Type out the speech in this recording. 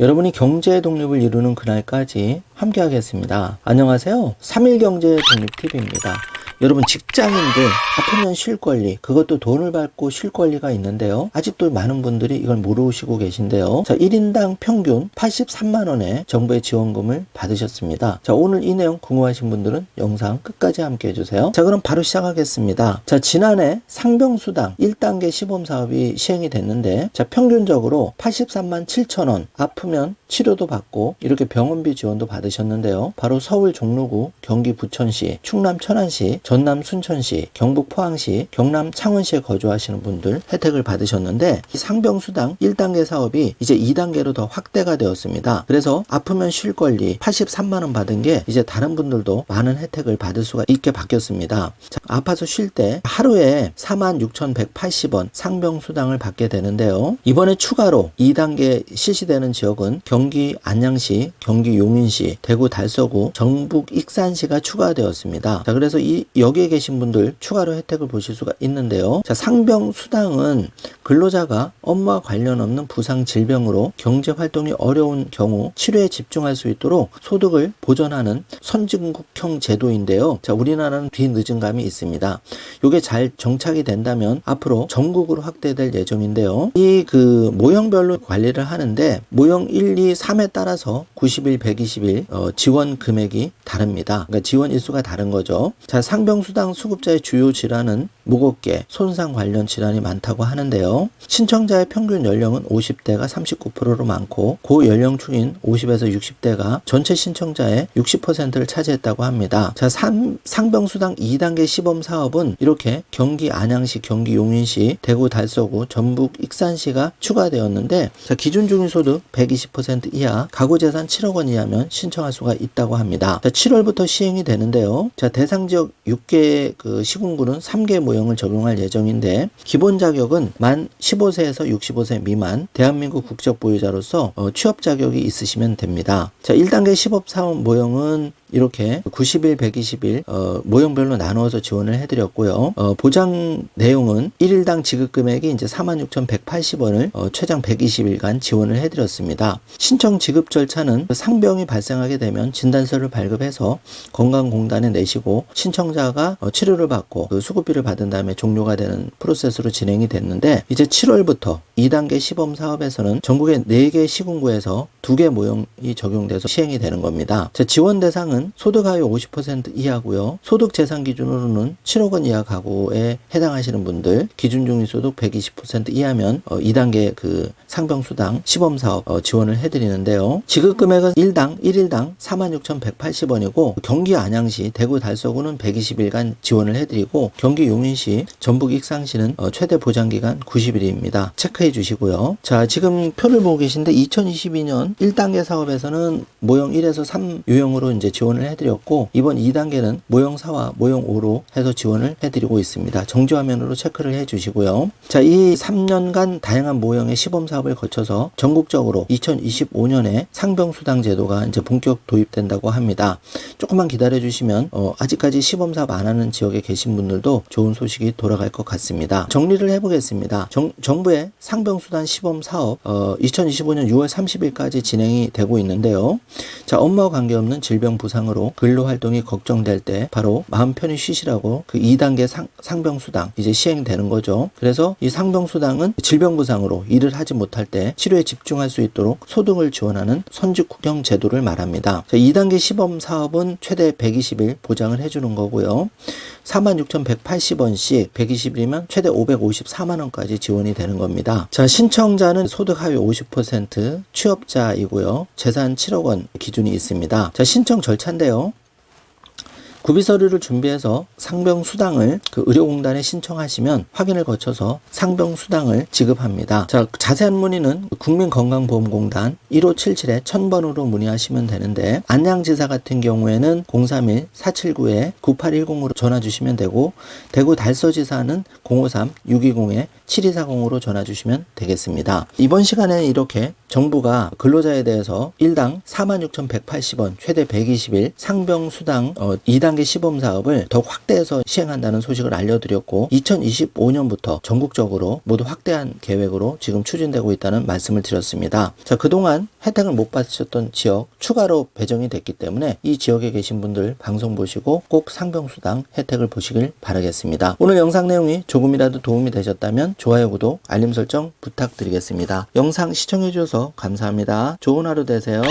여러분이 경제 독립을 이루는 그날까지 함께 하겠습니다. 안녕하세요. 3일 경제 독립 TV입니다. 여러분 직장인들 아프면 쉴 권리 그것도 돈을 받고 쉴 권리가 있는데요. 아직도 많은 분들이 이걸 모르시고 계신데요. 자 1인당 평균 83만 원의 정부의 지원금을 받으셨습니다. 자 오늘 이 내용 궁금하신 분들은 영상 끝까지 함께 해 주세요. 자 그럼 바로 시작하겠습니다. 자 지난해 상병수당 1단계 시범 사업이 시행이 됐는데 자 평균적으로 83만 7천 원 아프면 치료도 받고 이렇게 병원비 지원도 받으셨는데요. 바로 서울 종로구 경기 부천시 충남 천안시 전남 순천시, 경북 포항시, 경남 창원시에 거주하시는 분들 혜택을 받으셨는데 이 상병수당 1단계 사업이 이제 2단계로 더 확대가 되었습니다. 그래서 아프면 쉴 권리 83만 원 받은 게 이제 다른 분들도 많은 혜택을 받을 수가 있게 바뀌었습니다. 자, 아파서 쉴 때 하루에 46,180원 상병수당을 받게 되는데요. 이번에 추가로 2단계 실시되는 지역은 경기 안양시, 경기 용인시, 대구 달서구, 전북 익산시가 추가되었습니다. 자, 그래서 이 여기에 계신 분들 추가로 혜택을 보실 수가 있는데요. 자, 상병 수당은 근로자가 업무와 관련 없는 부상 질병으로 경제 활동이 어려운 경우 치료에 집중할 수 있도록 소득을 보전하는 선진국형 제도인데요. 자, 우리나라는 뒤늦은 감이 있습니다. 이게 잘 정착이 된다면 앞으로 전국으로 확대될 예정인데요. 이 그 모형별로 관리를 하는데 모형 1, 2, 3에 따라서 90일, 120일 어, 지원 금액이 다릅니다. 그러니까 지원 일수가 다른 거죠. 자, 상병 수당 수급자의 주요 질환은 무겁게 손상 관련 질환이 많다고 하는데요. 신청자의 평균 연령은 50대가 39%로 많고 고연령층인 50에서 60대가 전체 신청자의 60%를 차지했다고 합니다. 자, 상, 상병수당 2단계 시범 사업은 이렇게 경기 안양시, 경기 용인시, 대구 달서구, 전북 익산시가 추가되었는데 자, 기준 중위소득 120% 이하, 가구 재산 7억 원 이하면 신청할 수가 있다고 합니다. 자, 7월부터 시행이 되는데요. 자, 대상 지역 6개 그 시군구는 3개 모 형을 적용할 예정인데 기본 자격은 만 15세에서 65세 미만 대한민국 국적 보유자로서 어, 취업 자격이 있으시면 됩니다. 자, 1단계 시범 사업 모형은 이렇게 90일, 120일 어, 모형별로 나누어서 지원을 해드렸고요. 어, 보장 내용은 1일당 지급 금액이 이제 46,180원을 어, 최장 120일간 지원을 해드렸습니다. 신청 지급 절차는 그 상병이 발생하게 되면 진단서를 발급해서 건강공단에 내시고 신청자가 어, 치료를 받고 그 수급비를 받은 다음에 종료가 되는 프로세스로 진행이 됐는데 이제 7월부터 2단계 시범 사업에서는 전국의 4개 시군구에서 2개 모형이 적용돼서 시행이 되는 겁니다. 자, 지원 대상은 소득하위 50% 이하고요. 소득 재산 기준으로는 7억 원 이하 가구에 해당하시는 분들 기준 중위소득 120% 이하면 어, 2단계 그 상병수당 시범 사업 어, 지원을 해드리는데요. 지급 금액은 1당 1일당 46,180원이고 경기 안양시, 대구 달서구는 120일간 지원을 해드리고 경기 용인 시, 전북 익상시는 어, 최대 보장 기간 90일입니다. 체크해 주시고요. 자 지금 표를 보고 계신데 2022년 1단계 사업에서는 모형 1에서 3 유형으로 이제 지원을 해드렸고 이번 2단계는 모형 4와 모형 5로 해서 지원을 해드리고 있습니다. 정지 화면으로 체크를 해 주시고요. 자, 이 3년간 다양한 모형의 시범 사업을 거쳐서 전국적으로 2025년에 상병수당 제도가 이제 본격 도입된다고 합니다. 조금만 기다려 주시면 어, 아직까지 시범 사업 안 하는 지역에 계신 분들도 좋은 소식이 돌아갈 것 같습니다. 정리를 해보겠습니다. 정, 정부의 상병수당 시범 사업 어, 2025년 6월 30일까지 진행이 되고 있는데요. 자, 업무와 관계없는 질병 부상으로 근로 활동이 걱정될 때 바로 마음 편히 쉬시라고 그 2단계 상, 상병수당 이제 시행되는 거죠. 그래서 이 상병수당은 질병 부상으로 일을 하지 못할 때 치료에 집중할 수 있도록 소득을 지원하는 선직국형 제도를 말합니다. 자, 2단계 시범 사업은 최대 120일 보장을 해주는 거고요. 46,180원 씩 120일이면 최대 554만 원까지 지원이 되는 겁니다. 자, 신청자는 소득 하위 50% 취업자이고요. 재산 7억 원 기준이 있습니다. 자, 신청 절차인데요. 구비 서류를 준비해서 상병 수당을 그 의료공단에 신청하시면 확인을 거쳐서 상병 수당을 지급합니다. 자, 자세한 문의는 국민건강보험공단 1577에 1000번으로 문의하시면 되는데 안양지사 같은 경우에는 031-479에 9810으로 전화 주시면 되고 대구 달서지사는 053-620에 7240으로 전화 주시면 되겠습니다. 이번 시간에는 이렇게 정부가 근로자에 대해서 1당 46,180원 최대 120일 상병 수당 어, 2단 계 1단계 시범 사업을 더 확대해서 시행한다는 소식을 알려드렸고 2025년부터 전국적으로 모두 확대한 계획으로 지금 추진되고 있다는 말씀을 드렸습니다. 자, 그동안 혜택을 못 받으셨던 지역 추가로 배정이 됐기 때문에 이 지역에 계신 분들 방송 보시고 꼭 상병수당 혜택을 보시길 바라겠습니다. 오늘 영상 내용이 조금이라도 도움이 되셨다면 좋아요, 구독, 알림 설정 부탁드리겠습니다. 영상 시청해주셔서 감사합니다. 좋은 하루 되세요.